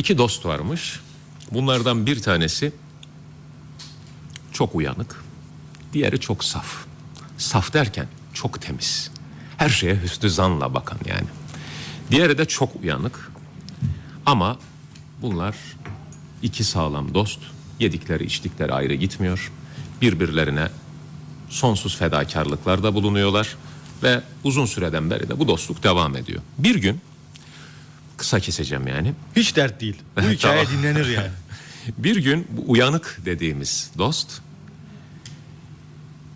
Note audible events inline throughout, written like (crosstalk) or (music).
İki dost varmış. Bunlardan bir tanesi çok uyanık. Diğeri çok saf. Saf derken çok temiz. Her şeye hüsnü zanla bakan yani. Diğeri de çok uyanık. Ama bunlar iki sağlam dost. Yedikleri içtikleri ayrı gitmiyor. Birbirlerine sonsuz fedakarlıklarda bulunuyorlar. Ve uzun süreden beri de bu dostluk devam ediyor. Bir gün kısa keseceğim yani. Hiç dert değil. Bu (laughs) hikaye Tamam. dinlenir yani. (laughs) Bir gün bu uyanık dediğimiz dost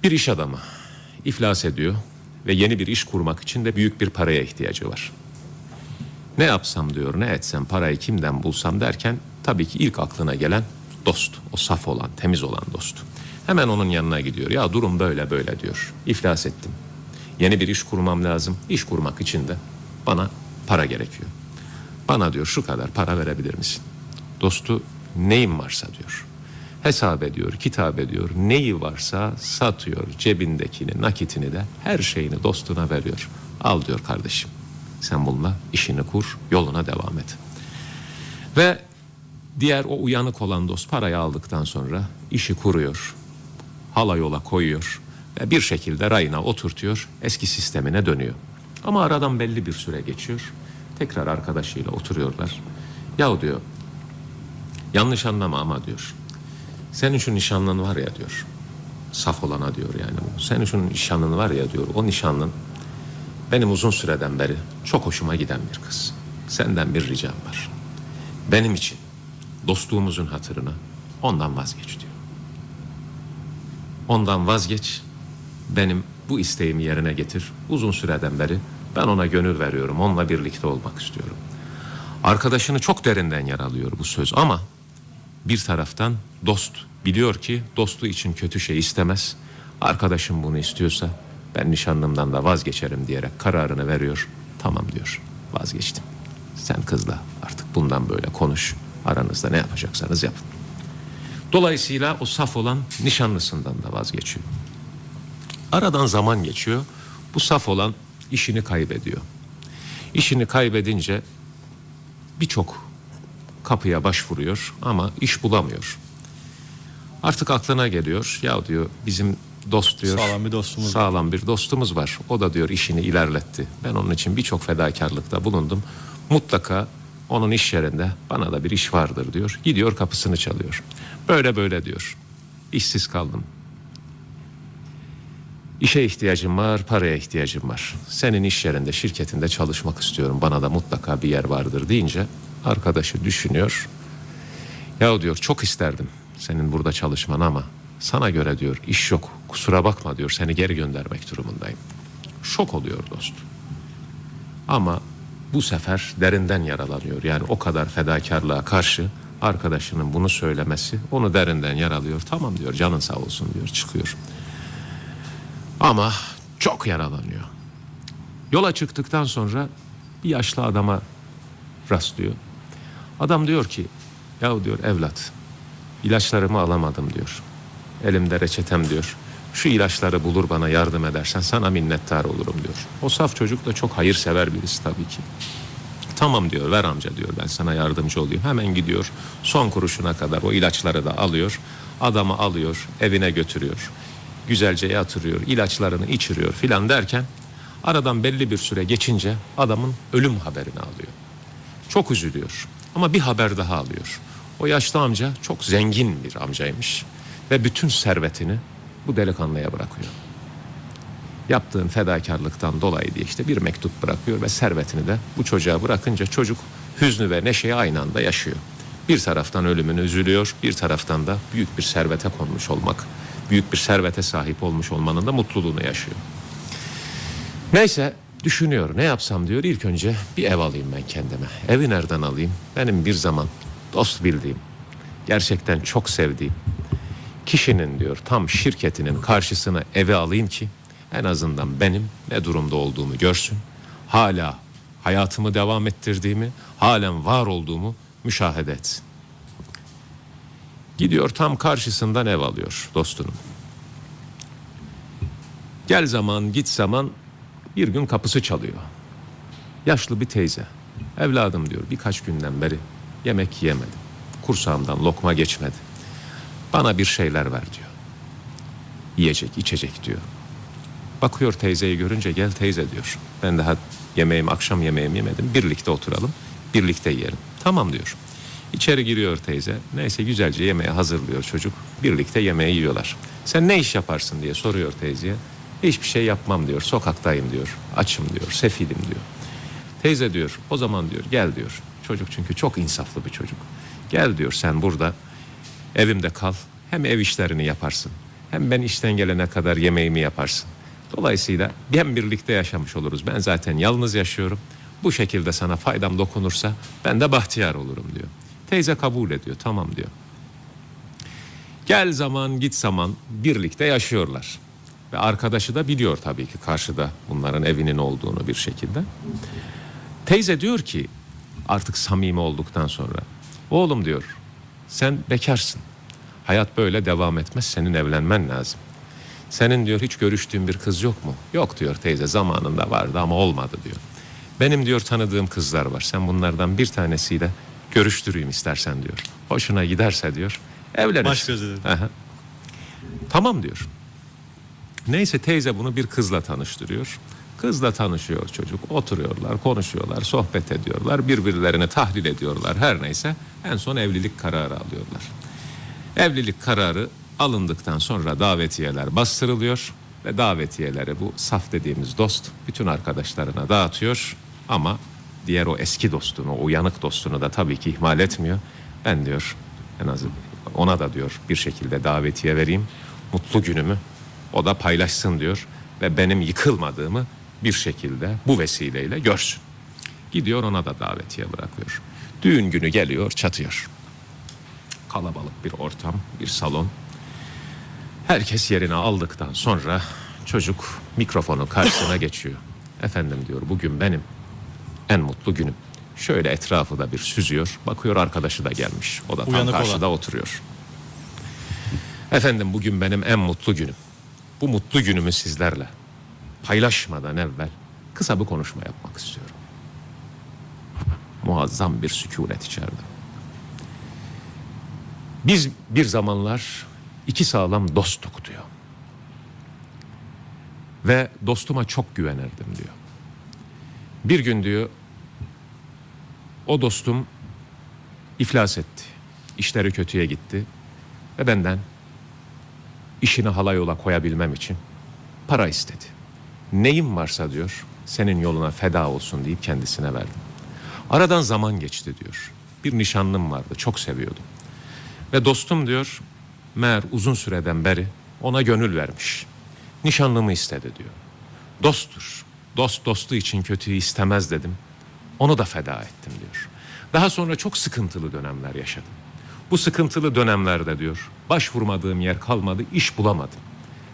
bir iş adamı iflas ediyor ve yeni bir iş kurmak için de büyük bir paraya ihtiyacı var. Ne yapsam diyor, ne etsem, parayı kimden bulsam derken tabii ki ilk aklına gelen dost, o saf olan, temiz olan dost. Hemen onun yanına gidiyor. Ya durum böyle böyle diyor. İflas ettim. Yeni bir iş kurmam lazım. İş kurmak için de bana para gerekiyor. Bana diyor şu kadar para verebilir misin? Dostu neyim varsa diyor. Hesap ediyor, kitap ediyor. Neyi varsa satıyor. Cebindekini, nakitini de her şeyini dostuna veriyor. Al diyor kardeşim. Sen bununla işini kur, yoluna devam et. Ve diğer o uyanık olan dost parayı aldıktan sonra işi kuruyor. Hala yola koyuyor ve bir şekilde rayına oturtuyor, eski sistemine dönüyor. Ama aradan belli bir süre geçiyor. Tekrar arkadaşıyla oturuyorlar. Yahu diyor, yanlış anlama ama diyor. Senin şu nişanlın var ya diyor. Saf olana diyor yani bu. Senin şu nişanlın var ya diyor. O nişanlın benim uzun süreden beri çok hoşuma giden bir kız. Senden bir ricam var. Benim için dostluğumuzun hatırına ondan vazgeç diyor. Ondan vazgeç. Benim bu isteğimi yerine getir. Uzun süreden beri ben ona gönül veriyorum. Onunla birlikte olmak istiyorum. Arkadaşını çok derinden yaralıyor bu söz ama bir taraftan dost biliyor ki dostu için kötü şey istemez. Arkadaşım bunu istiyorsa ben nişanlımdan da vazgeçerim diyerek kararını veriyor. Tamam diyor vazgeçtim. Sen kızla artık bundan böyle konuş. Aranızda ne yapacaksanız yapın. Dolayısıyla o saf olan nişanlısından da vazgeçiyor. Aradan zaman geçiyor. Bu saf olan işini kaybediyor. İşini kaybedince birçok kapıya başvuruyor ama iş bulamıyor. Artık aklına geliyor. Ya diyor bizim dost diyor. Sağlam bir dostumuz var. Sağlam bir dostumuz var. O da diyor işini ilerletti. Ben onun için birçok fedakarlıkta bulundum. Mutlaka onun iş yerinde bana da bir iş vardır diyor. Gidiyor kapısını çalıyor. Böyle böyle diyor. İşsiz kaldım. İşe ihtiyacım var, paraya ihtiyacım var. Senin iş yerinde, şirketinde çalışmak istiyorum. Bana da mutlaka bir yer vardır deyince arkadaşı düşünüyor. Ya diyor çok isterdim senin burada çalışman ama sana göre diyor iş yok. Kusura bakma diyor seni geri göndermek durumundayım. Şok oluyor dost. Ama bu sefer derinden yaralanıyor. Yani o kadar fedakarlığa karşı arkadaşının bunu söylemesi onu derinden yaralıyor. Tamam diyor canın sağ olsun diyor çıkıyor. Ama çok yaralanıyor. Yola çıktıktan sonra bir yaşlı adama rastlıyor. Adam diyor ki ya diyor evlat ilaçlarımı alamadım diyor. Elimde reçetem diyor. Şu ilaçları bulur bana yardım edersen sana minnettar olurum diyor. O saf çocuk da çok hayırsever birisi tabii ki. Tamam diyor ver amca diyor ben sana yardımcı olayım. Hemen gidiyor son kuruşuna kadar o ilaçları da alıyor. Adamı alıyor evine götürüyor. Güzelce yatırıyor ilaçlarını içiriyor filan derken aradan belli bir süre geçince adamın ölüm haberini alıyor. Çok üzülüyor ama bir haber daha alıyor. O yaşlı amca çok zengin bir amcaymış ve bütün servetini bu delikanlıya bırakıyor. Yaptığın fedakarlıktan dolayı diye işte bir mektup bırakıyor ve servetini de bu çocuğa bırakınca çocuk hüznü ve neşeyi aynı anda yaşıyor. Bir taraftan ölümünü üzülüyor, bir taraftan da büyük bir servete konmuş olmak, büyük bir servete sahip olmuş olmanın da mutluluğunu yaşıyor. Neyse düşünüyor ne yapsam diyor ilk önce bir ev alayım ben kendime. Evi nereden alayım? Benim bir zaman dost bildiğim, gerçekten çok sevdiğim kişinin diyor tam şirketinin karşısına evi alayım ki en azından benim ne durumda olduğumu görsün. Hala hayatımı devam ettirdiğimi, halen var olduğumu müşahede etsin. Gidiyor tam karşısından ev alıyor dostunun. Gel zaman git zaman bir gün kapısı çalıyor. Yaşlı bir teyze. Evladım diyor birkaç günden beri Yemek yiyemedim. Kursağımdan lokma geçmedi. Bana bir şeyler ver diyor. Yiyecek, içecek diyor. Bakıyor teyzeyi görünce gel teyze diyor. Ben daha yemeğim, akşam yemeğimi yemedim. Birlikte oturalım, birlikte yiyelim. Tamam diyor. İçeri giriyor teyze. Neyse güzelce yemeği hazırlıyor çocuk. Birlikte yemeği yiyorlar. Sen ne iş yaparsın diye soruyor teyzeye. Hiçbir şey yapmam diyor. Sokaktayım diyor. Açım diyor. Sefilim diyor. Teyze diyor o zaman diyor gel diyor. Çocuk çünkü çok insaflı bir çocuk. Gel diyor sen burada evimde kal. Hem ev işlerini yaparsın. Hem ben işten gelene kadar yemeğimi yaparsın. Dolayısıyla hem birlikte yaşamış oluruz. Ben zaten yalnız yaşıyorum. Bu şekilde sana faydam dokunursa ben de bahtiyar olurum diyor. Teyze kabul ediyor tamam diyor. Gel zaman git zaman birlikte yaşıyorlar. Ve arkadaşı da biliyor tabii ki karşıda bunların evinin olduğunu bir şekilde. Teyze diyor ki artık samimi olduktan sonra oğlum diyor sen bekarsın. Hayat böyle devam etmez senin evlenmen lazım. Senin diyor hiç görüştüğün bir kız yok mu? Yok diyor teyze zamanında vardı ama olmadı diyor. Benim diyor tanıdığım kızlar var. Sen bunlardan bir tanesiyle görüştüreyim istersen diyor. Hoşuna giderse diyor evlenirsin. Baş göz. Tamam diyor. Neyse teyze bunu bir kızla tanıştırıyor. Kızla tanışıyor çocuk. Oturuyorlar, konuşuyorlar, sohbet ediyorlar. Birbirlerini tahlil ediyorlar. Her neyse en son evlilik kararı alıyorlar. Evlilik kararı alındıktan sonra davetiyeler bastırılıyor ve davetiyeleri bu saf dediğimiz dost bütün arkadaşlarına dağıtıyor ama diğer o eski dostunu, o uyanık dostunu da tabii ki ihmal etmiyor. Ben diyor en az ona da diyor bir şekilde davetiye vereyim. Mutlu günümü o da paylaşsın diyor ve benim yıkılmadığımı bir şekilde bu vesileyle görsün. Gidiyor ona da davetiye bırakıyor. Düğün günü geliyor çatıyor. Kalabalık bir ortam, bir salon. Herkes yerine aldıktan sonra çocuk mikrofonu karşısına geçiyor. Efendim diyor bugün benim en mutlu günüm. Şöyle etrafı da bir süzüyor. Bakıyor arkadaşı da gelmiş. O da tam Uyanık karşıda oturuyor. Efendim bugün benim en mutlu günüm. Bu mutlu günümü sizlerle paylaşmadan evvel kısa bir konuşma yapmak istiyorum. Muazzam bir sükunet içeride. Biz bir zamanlar iki sağlam dosttuk diyor. Ve dostuma çok güvenirdim diyor. Bir gün diyor o dostum iflas etti. İşleri kötüye gitti ve benden işini halay yola koyabilmem için para istedi. Neyim varsa diyor senin yoluna feda olsun deyip kendisine verdim. Aradan zaman geçti diyor. Bir nişanlım vardı çok seviyordum. Ve dostum diyor meğer uzun süreden beri ona gönül vermiş. Nişanlımı istedi diyor. Dosttur. Dost dostu için kötüyü istemez dedim. Onu da feda ettim diyor. Daha sonra çok sıkıntılı dönemler yaşadım. Bu sıkıntılı dönemlerde diyor başvurmadığım yer kalmadı iş bulamadım.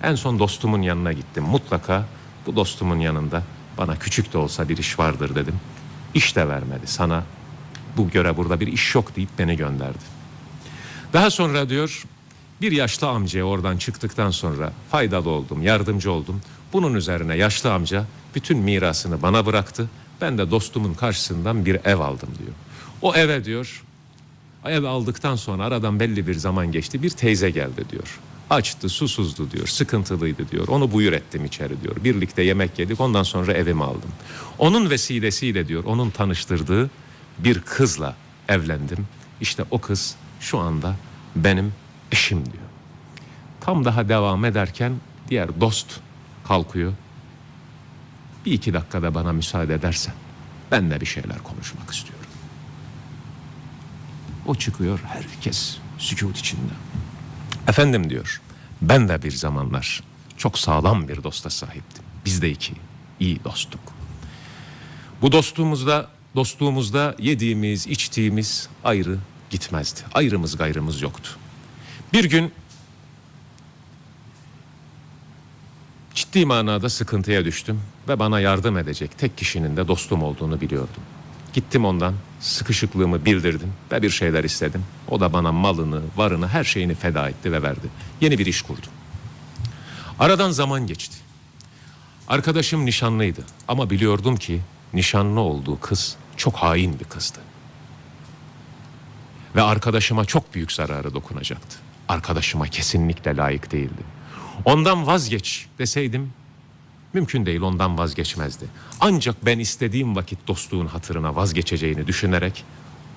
En son dostumun yanına gittim. Mutlaka bu dostumun yanında bana küçük de olsa bir iş vardır dedim. İş de vermedi sana bu göre burada bir iş yok deyip beni gönderdi. Daha sonra diyor bir yaşlı amcaya oradan çıktıktan sonra faydalı oldum, yardımcı oldum. Bunun üzerine yaşlı amca bütün mirasını bana bıraktı. Ben de dostumun karşısından bir ev aldım diyor. O eve diyor ev aldıktan sonra aradan belli bir zaman geçti. Bir teyze geldi diyor. Açtı, susuzdu diyor, sıkıntılıydı diyor. Onu buyur ettim içeri diyor. Birlikte yemek yedik ondan sonra evimi aldım. Onun vesilesiyle diyor, onun tanıştırdığı bir kızla evlendim. İşte o kız şu anda benim eşim diyor. Tam daha devam ederken diğer dost kalkıyor. Bir iki dakikada bana müsaade edersen ben de bir şeyler konuşmak istiyorum. O çıkıyor herkes sükut içinde. Efendim diyor ben de bir zamanlar çok sağlam bir dosta sahiptim. Biz de iki iyi dosttuk. Bu dostluğumuzda dostluğumuzda yediğimiz içtiğimiz ayrı gitmezdi. Ayrımız gayrımız yoktu. Bir gün ciddi manada sıkıntıya düştüm ve bana yardım edecek tek kişinin de dostum olduğunu biliyordum. Gittim ondan sıkışıklığımı bildirdim ve bir şeyler istedim. O da bana malını, varını, her şeyini feda etti ve verdi. Yeni bir iş kurdum. Aradan zaman geçti. Arkadaşım nişanlıydı ama biliyordum ki nişanlı olduğu kız çok hain bir kızdı. Ve arkadaşıma çok büyük zararı dokunacaktı. Arkadaşıma kesinlikle layık değildi. Ondan vazgeç deseydim mümkün değil ondan vazgeçmezdi. Ancak ben istediğim vakit dostluğun hatırına vazgeçeceğini düşünerek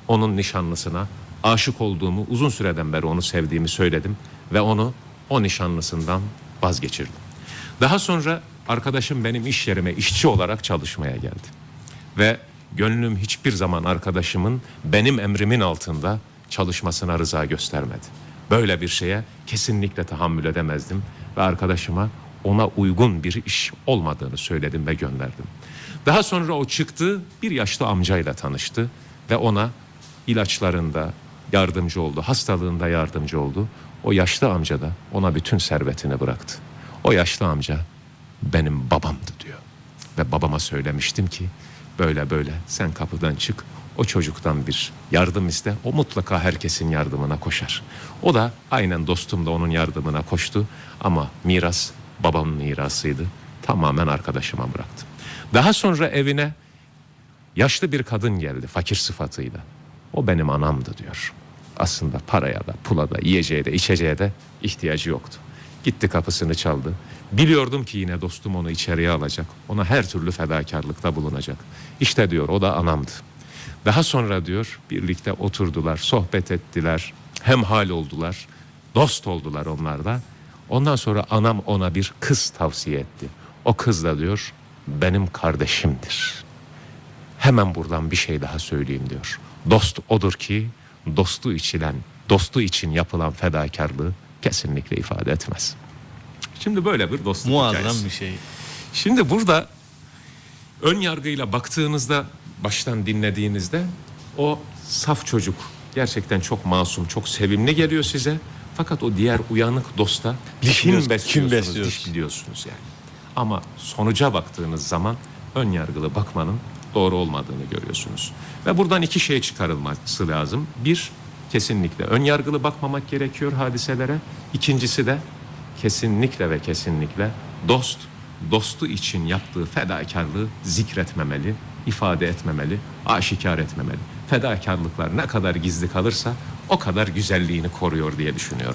onun nişanlısına aşık olduğumu uzun süreden beri onu sevdiğimi söyledim ve onu o nişanlısından vazgeçirdim. Daha sonra arkadaşım benim iş yerime işçi olarak çalışmaya geldi. Ve gönlüm hiçbir zaman arkadaşımın benim emrimin altında çalışmasına rıza göstermedi. Böyle bir şeye kesinlikle tahammül edemezdim ve arkadaşıma ona uygun bir iş olmadığını söyledim ve gönderdim. Daha sonra o çıktı bir yaşlı amcayla tanıştı ve ona ilaçlarında yardımcı oldu, hastalığında yardımcı oldu. O yaşlı amca da ona bütün servetini bıraktı. O yaşlı amca benim babamdı diyor. Ve babama söylemiştim ki böyle böyle sen kapıdan çık o çocuktan bir yardım iste o mutlaka herkesin yardımına koşar. O da aynen dostum da onun yardımına koştu ama miras babamın mirasıydı tamamen arkadaşıma bıraktım. Daha sonra evine yaşlı bir kadın geldi fakir sıfatıyla. O benim anamdı diyor. Aslında paraya da pula da yiyeceğe de içeceğe de ihtiyacı yoktu. Gitti kapısını çaldı. Biliyordum ki yine dostum onu içeriye alacak. Ona her türlü fedakarlıkta bulunacak. İşte diyor o da anamdı. Daha sonra diyor birlikte oturdular, sohbet ettiler, hemhal oldular, dost oldular onlar da. Ondan sonra anam ona bir kız tavsiye etti. O kız da diyor benim kardeşimdir. Hemen buradan bir şey daha söyleyeyim diyor. Dost odur ki dostu içilen, dostu için yapılan fedakarlığı kesinlikle ifade etmez. Şimdi böyle bir dostluk hikayesi. Muazzam bir şey. Şimdi burada ön yargıyla baktığınızda, baştan dinlediğinizde o saf çocuk gerçekten çok masum, çok sevimli geliyor size. Fakat o diğer uyanık dosta Diş kim besliyorsunuz, kim besliyorsun? diş biliyorsunuz yani. Ama sonuca baktığınız zaman ön yargılı bakmanın doğru olmadığını görüyorsunuz. Ve buradan iki şey çıkarılması lazım. Bir, kesinlikle ön yargılı bakmamak gerekiyor hadiselere. İkincisi de kesinlikle ve kesinlikle dost dostu için yaptığı fedakarlığı zikretmemeli, ifade etmemeli, aşikar etmemeli. Fedakarlıklar ne kadar gizli kalırsa o kadar güzelliğini koruyor diye düşünüyorum.